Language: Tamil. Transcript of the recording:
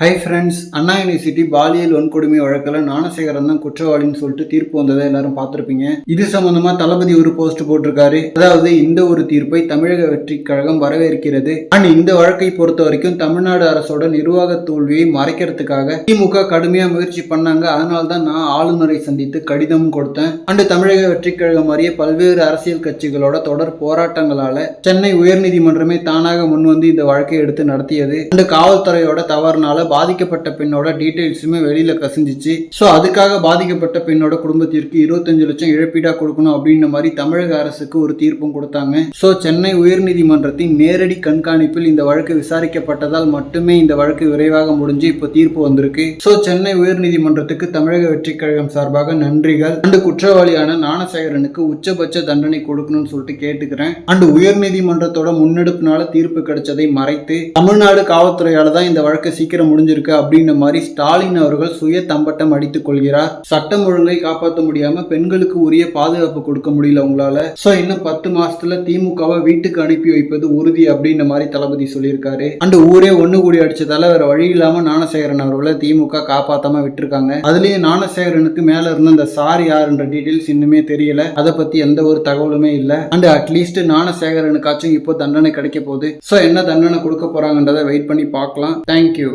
ஹை ஃப்ரெண்ட்ஸ் அண்ணா யூனிவர்சிட்டி பாலியல் வன்கொடுமை வழக்கில் ஞானசேகரன் தான் குற்றவாளின்னு சொல்லிட்டு தீர்ப்பு வந்ததை எல்லாரும் பார்த்துருப்பீங்க. இது சம்பந்தமா தளபதி ஒரு போஸ்ட் போட்டிருக்காரு. அதாவது இந்த ஒரு தீர்ப்பை தமிழக வெற்றி கழகம் வரவேற்கிறது. அண்ட் இந்த வழக்கை பொறுத்த வரைக்கும் தமிழ்நாடு அரசோட நிர்வாக தோல்வியை மறைக்கிறதுக்காக திமுக கடுமையா முயற்சி பண்ணாங்க. அதனால தான் நான் ஆளுநரை சந்தித்து கடிதமும் கொடுத்தேன். அண்டு தமிழக வெற்றி கழகம் அறிய பல்வேறு அரசியல் கட்சிகளோட தொடர் போராட்டங்களால சென்னை உயர்நீதிமன்றமே தானாக முன்வந்து இந்த வழக்கை எடுத்து நடத்தியது. அந்த காவல்துறையோட தவறுனால பாதிக்கப்பட்ட பெண்ணோட டீட்டெயில்ஸுமே வெளியில கசிஞ்சிச்சு. ஸோ அதுக்காக பாதிக்கப்பட்ட பெண்ணோட குடும்பத்திற்கு இருபத்தஞ்சு லட்சம் இழப்பீடா கொடுக்கணும் அப்படின்ற மாதிரி தமிழக அரசுக்கு ஒரு தீர்ப்பும் கொடுத்தாங்க. ஸோ சென்னை உயர்நீதிமன்றத்தின் நேரடி கண்காணிப்பில் இந்த வழக்கு விசாரிக்கப்பட்டதால் மட்டுமே இந்த வழக்கு விரைவாக முடிஞ்சு இப்போ தீர்ப்பு வந்திருக்கு. ஸோ சென்னை உயர்நீதிமன்றத்துக்கு தமிழக வெற்றிக் கழகம் சார்பாக நன்றிகள். அண்டு குற்றவாளியான ஞானசேகரனுக்கு உச்சபட்ச தண்டனை கொடுக்கணும்னு சொல்லிட்டு கேட்டுக்கிறேன். அண்டு உயர்நீதிமன்றத்தோட முன்னெடுப்புனால தீர்ப்பு கிடைச்சதை மறைத்து தமிழ்நாடு காவல்துறையால தான் இந்த வழக்கு சீக்கிரம் முடிஞ்சிருக்கு அப்படின்ற மாதிரி ஸ்டாலின் அவர்கள் சுய தம்பட்டம் அடித்துக் கொள்கிறார். சட்டம் ஒழுங்கை காப்பாற்ற முடியாம பெண்களுக்கு உரிய பாதுகாப்பு கொடுக்க முடியல உங்களால. சோ இன்னும் பத்து மாசத்துல திமுகவை வீட்டுக்கு அனுப்பி வைப்பது உறுதி அப்படின்ற மாதிரி தளபதி சொல்லியிருக்காரு. அண்ட் ஊரே ஒண்ணு கூடி அடிச்சதால வேற வழி இல்லாம ஞானசேகரன் அவர்களை திமுக காப்பாத்தாம விட்டுருக்காங்க. அதுலயும் ஞானசேகரனுக்கு மேல இருந்த அந்த சார் யாருன்ற டீடைல்ஸ் இன்னுமே தெரியல. அதை பத்தி எந்த ஒரு தகவலுமே இல்ல. அண்ட் அட்லீஸ்ட் ஞானசேகரனுக்காச்சும் இப்போ தண்டனை கிடைக்க போகுது. சோ என்ன தண்டனை கொடுக்க போறாங்கன்றதை வெயிட் பண்ணி பார்க்கலாம். தேங்க்யூ